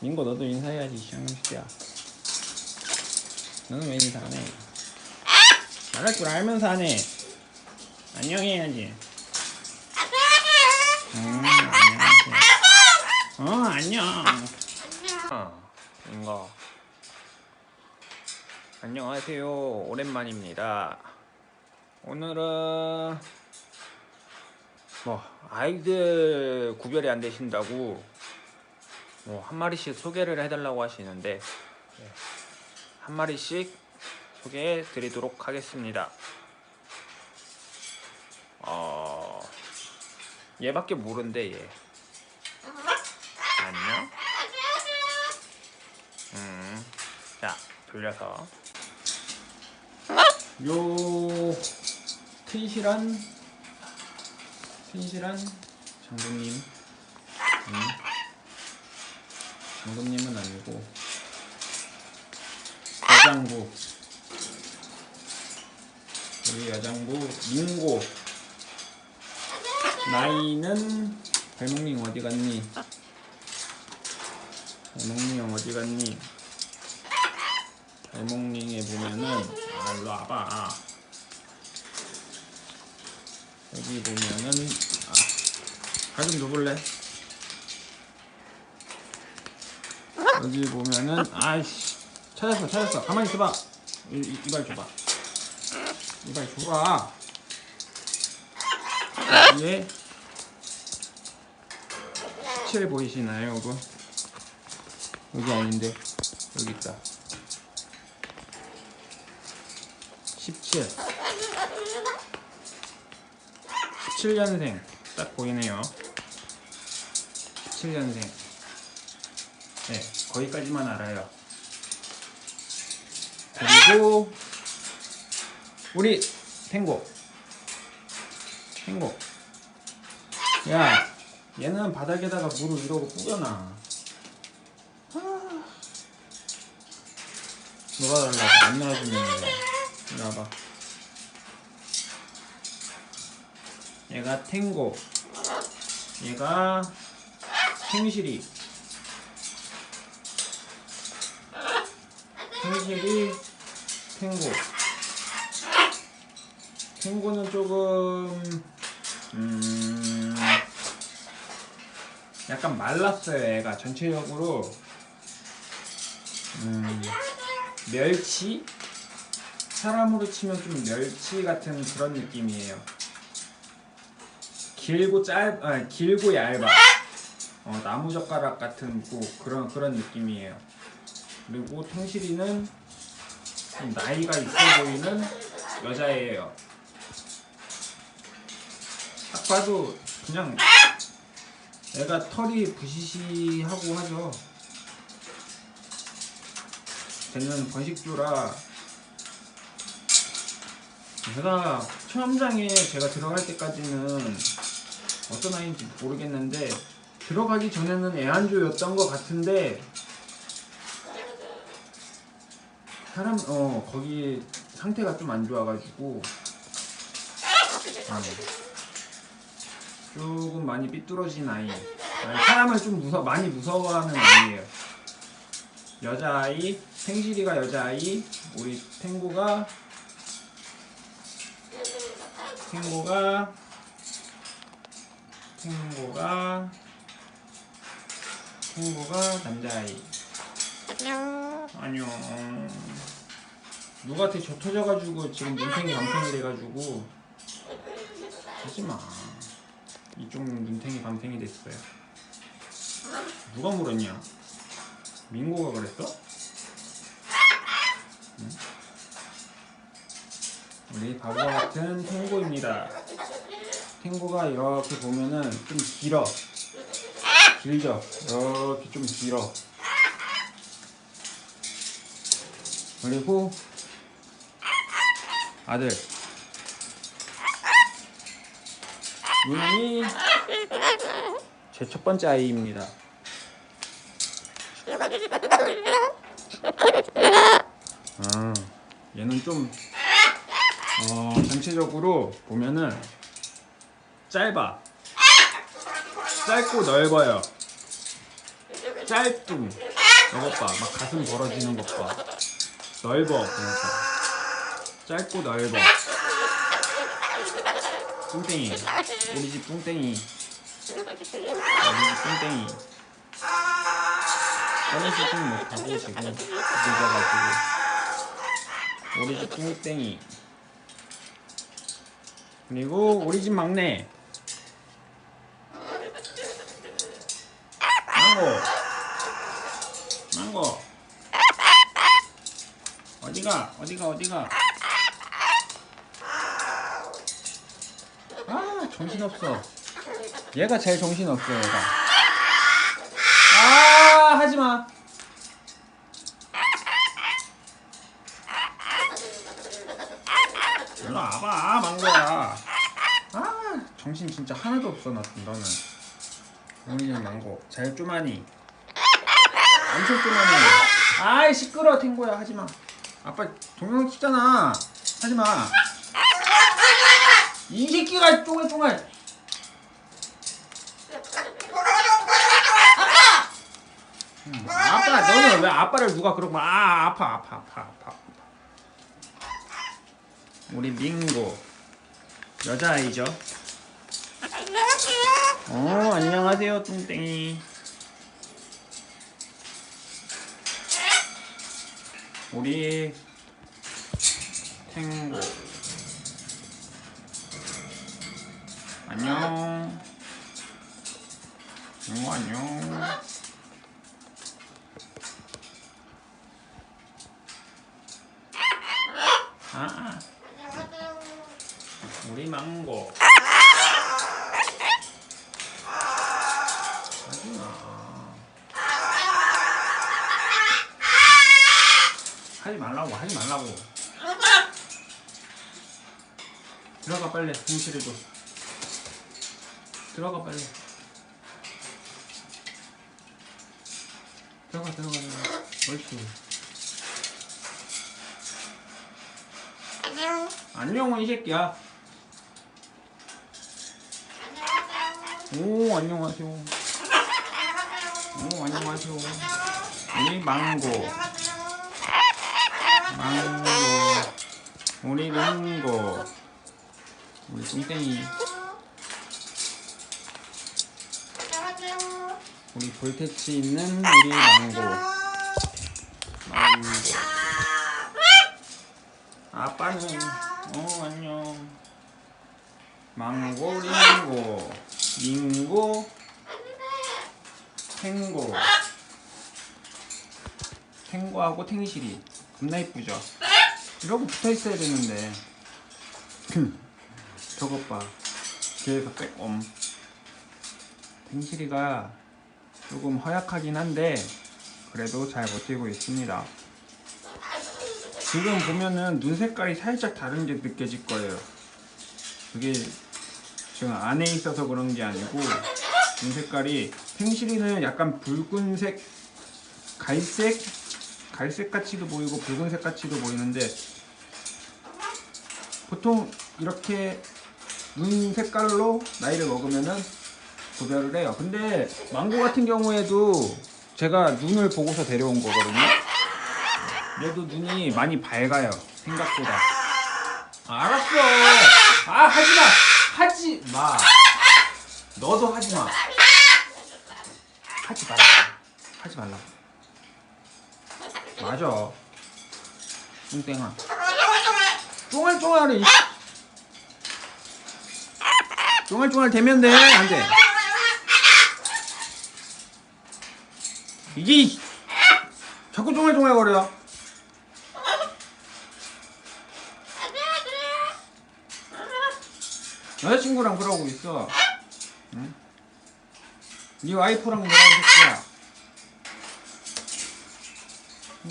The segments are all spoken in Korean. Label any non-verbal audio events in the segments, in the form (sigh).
민고 너도 인사해야지 시장님씨야 너는 왜 인사 안 해? 말할 줄 알면서 안 해. 안녕해야지. 음, 안녕하세요. 어, 안녕. 어, 인거. 안녕하세요. 오랜만입니다. 오늘은 뭐 아이들 구별이 안 되신다고 뭐 한 마리씩 소개를 해달라고 하시는데 예. 한 마리씩 소개해 드리도록 하겠습니다. 어, 얘밖에 모른대 얘. 안녕. 음, 자 돌려서 요 튼실한 튼실한 장군님. 음. 장군님은 아니고 여장부 우리 여장부 민고 나이는 발목님 어디 갔니? 발목님 어디 갔니? 발목님에 보면은 아 일로 와봐 여기 보면은 아 가좀 누굴래? 여기 보면은 아이씨. 찾았어 찾았어. 가만히 있어봐. 이, 이, 이발 줘봐. 이발 줘봐. 여기에 17 보이시나요 여러분? 여기 아닌데. 여기 있다. 17 17년생. 딱 보이네요. 17년생. 네 거기까지만 알아요. 그리고 우리 탱고. 탱고. 야 얘는 바닥에다가 물을 이러고 뿌려놔. 아. 놀아달라고 안 놀아주면 이리 와봐. 얘가 탱고. 얘가 탱실이 탱실이 탱고. 탱고는 조금 음 약간 말랐어요 애가 전체적으로. 음 멸치? 사람으로 치면 좀 멸치 같은 그런 느낌이에요. 길고 짧 아, 길고 얇아. 어, 나무 젓가락 같은 고, 그런 그런 느낌이에요 그리고 통실이는 좀 나이가 있어 보이는 여자예요. 딱 봐도 그냥 애가 털이 부시시하고 하죠. 쟤는 번식주라 제가 체험장에 제가 들어갈 때까지는 어떤 아이인지 모르겠는데 들어가기 전에는 애완조였던 것 같은데 사람 어 거기 상태가 좀 안 좋아가지고 어, 조금 많이 삐뚤어진 아이 아니, 사람을 좀 무서 많이 무서워하는 아이예요 여자아이 생실이가 여자아이 우리 탱고가 탱고가 탱고가 탱고가 남자아이 안녕. 안녕. 누구한테 저 터져가지고 지금 눈탱이 밤탱이 돼가지고 하지마. 이쪽 눈탱이 밤탱이 됐어요. 누가 물었냐? 민고가 그랬어? 응? 우리 바보 같은 탱고입니다. 탱고가 이렇게 보면은 좀 길어. 길죠? 이렇게 좀 길어. 그리고 아들 윤이 제 첫 번째 아이입니다. 아, 얘는 좀 어, 전체적으로 보면은 짧아. 짧고 넓어요. 짧뚱. 이것 봐. 막 가슴 벌어지는 것 봐. 넓어. 그러니까. 짧고 넓어. 뚱땡이. 우리 집 뚱땡이. 우리 집 뚱땡이. 꺼내시지는 못하고 지금 늦어가지고. 우리 집 뚱땡이. 그리고 우리 집 막내. 망고. 망고. 어디가? 어디가? 어디가? 아, 정신없어. 얘가 제일 정신없어, 얘가. 아, 하지 마. 일로 와봐, 망고야. 아, 정신 진짜 하나도 없어, 너, 너는. 우리는 망고. 제일 쪼마니. 엄청 쪼마니. 아이, 시끄러, 탱고야. 하지 마. 아빠 동영상 찍잖아. 하지 마. 이 새끼가 쫑알쫑알. 음, 아빠, 너는 왜 아빠를 누가 그러고 아 아파 아파 아파 아파. 아파. 우리 민고 여자아이죠. 어 안녕하세요 뚱땡이. 우리 탱고 하지 말라고 하지 말라고. 들어가 빨리 공실에도 들어가 빨리. 들어가 들어가 들어가. 옳지 안녕. 안녕 이 새끼야. 오 안녕하세요. 오 안녕하세요. 우리 망고 망고 우리 링고. 우리 뚱땡이. 우리 볼테치 있는 우리 망고. 망고 아빠는 어 안녕. 망고 링고. 링고 탱고. 탱고하고 탱실이 겁나 이쁘죠? 이러고 붙어 있어야 되는데. (clears throat) 저것 봐. 뒤에서 빼꼼. 탱실이가 조금 허약하긴 한데 그래도 잘 버티고 있습니다. 지금 보면은 눈 색깔이 살짝 다른 게 느껴질 거예요. 그게 지금 안에 있어서 그런 게 아니고 눈 색깔이 탱실이는 약간 붉은색, 갈색, 갈색 같이도 보이고 붉은색 같이도 보이는데 보통 이렇게 눈 색깔로 나이를 먹으면은 구별을 해요. 근데 망고 같은 경우에도 제가 눈을 보고서 데려온 거거든요. 얘도 눈이 많이 밝아요 생각보다. 아, 알았어. 아 하지마. 하지마. 너도 하지마. 하지 말라 하지 말라 맞아. 뚱땡아. 쫑알쫑알이. 쫑알쫑알 되면 돼. 안돼. 이게 자꾸 쫑알쫑알 거려. 여자친구랑 그러고 있어. 응? 네 와이프랑 놀아 이 새끼야.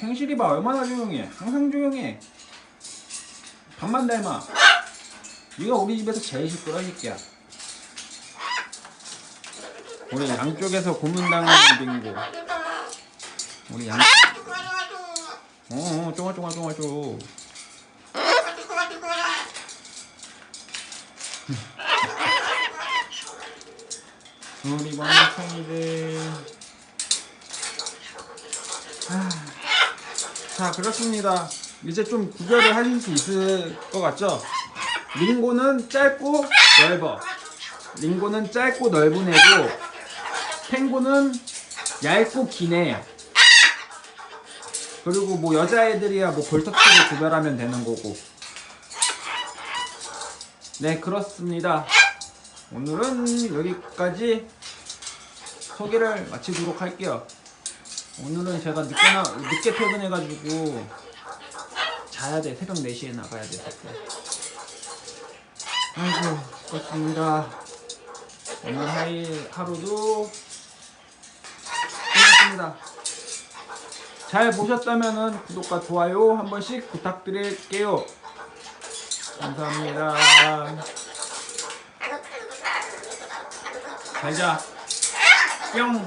팽실이 봐. 얼마나 조용해. 항상 조용해. 밥만 닮아. 네가 우리 집에서 제일 시끄러 새끼야. 우리 양쪽에서 고문당하는 빙고. 우리 양쪽 어 쫑알쫑알쫑알쫑 (laughs) 우리 멍청이들 자 그렇습니다. 이제 좀 구별을 하실 수 있을 것 같죠? 링고는 짧고 넓어. 링고는 짧고 넓은 애고 탱고는 얇고 긴 애야. 그리고 뭐 여자애들이야 뭐 볼터치를 구별하면 되는 거고. 네 그렇습니다. 오늘은 여기까지 소개를 마치도록 할게요 오늘은 제가 늦게, 나, 늦게 퇴근해가지고 자야 돼. 새벽 4시에 나가야 돼 아이고 그렇습니다. 오늘 하이, 하루도 끝났습니다. 잘 보셨다면 구독과 좋아요 한 번씩 부탁드릴게요. 감사합니다. 잘 자. 뿅